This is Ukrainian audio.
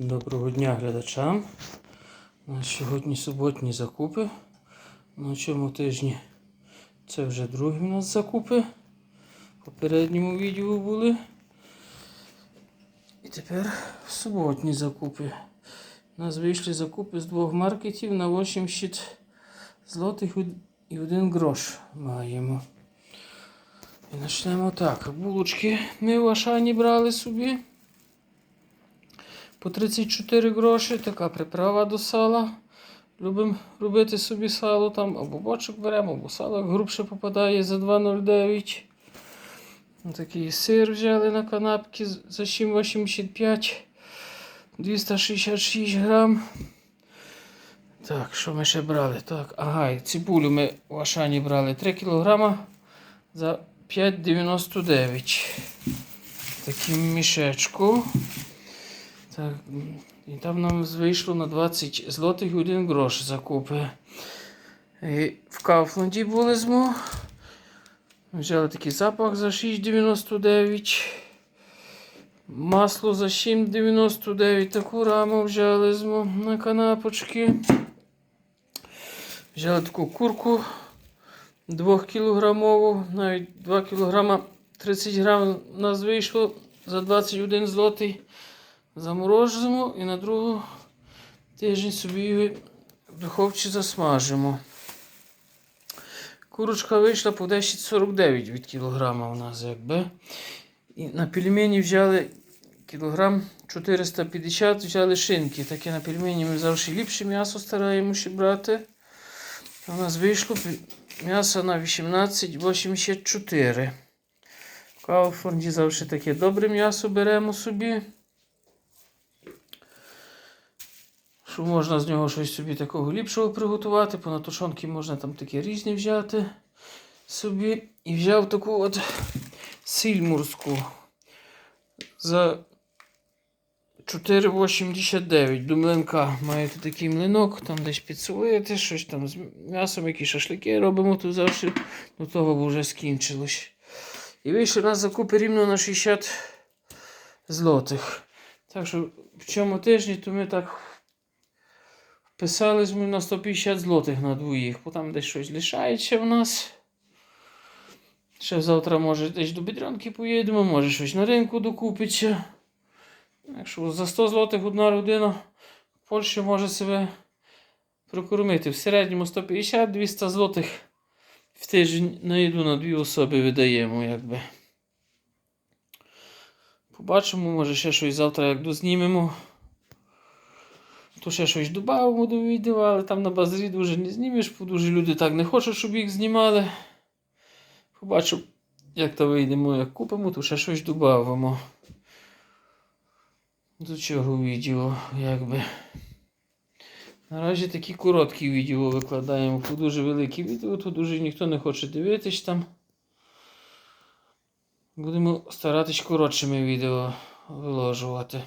Доброго дня глядачам. Сьогодні суботні закупи. На цьому тижні це вже другі у нас закупи. В попередньому відео були. І тепер суботні закупи. У нас вийшли закупи з двох маркетів на 80 злотих і 1 грош маємо. І почнемо так. Булочки ми в Ашані брали собі. По 34 гроші така приправа до сала. Любимо робити собі сало там, або бочок беремо, або сало грубше попадає за 2,09. Такий сир взяли на канапки за 7,85. 266 грам. Так, що ми ще брали? Так, ага, і цибулю ми в Ашані брали 3 кг за 5,99. Такий мішечку. Так, і там нам вийшло на 20 злотих 1 грош закупи. І в Кауфланді були змо. Взяли такий запах за 6,99. Масло за 7,99. Таку раму взяли змо на канапочки. Взяли таку курку 2 кілограмову, навіть 2 кг 30 грам у нас вийшло за 21 злотий. Заморожуємо і на другу тиждень собі в духовці засмажимо. Курочка вийшла по 10,49 від кілограма у нас якби. І на пельмені взяли кілограм 450 взяли шинки. Таке на пельмені ми завжди ліпше м'ясо стараємося брати. У нас вийшло м'ясо на 18,84. В Кауфорді завжди таке добре м'ясо беремо собі. Що можна з нього щось собі такого ліпшого приготувати, по натушонки можна там такі різні взяти собі. І взяв таку от сіль морську за 4,89 до. Маєте такий млинок, там десь підсолити, щось там з м'ясом, які шашлики робимо, тут завжди до того вже скінчилось. І вийшли нас закупи рівно на 60 злотих. Так що в цьому тижні то ми так Писали ми на 150 злотих на двоїх, бо там десь щось лишається в нас. Ще завтра, може, десь до Бідрянки поїдемо, може щось на ринку докупиться. Якщо за 100 злотих одна родина в Польщі може себе прокормити. В середньому 150-200 злотих в тиждень на їду на дві особи видаємо. якби. Побачимо, може ще щось завтра як дознімемо. То ще щось додамо до відео, але там на базарі дуже не знімеш, бо дуже люди так не хочуть, щоб їх знімали. Побачу, як то вийдемо, як купимо, то ще щось додамо. До чого відео, якби. Наразі такі короткі відео викладаємо, бо дуже великі відео, то дуже ніхто не хоче дивитись там. Будемо старатись коротшими відео виложувати.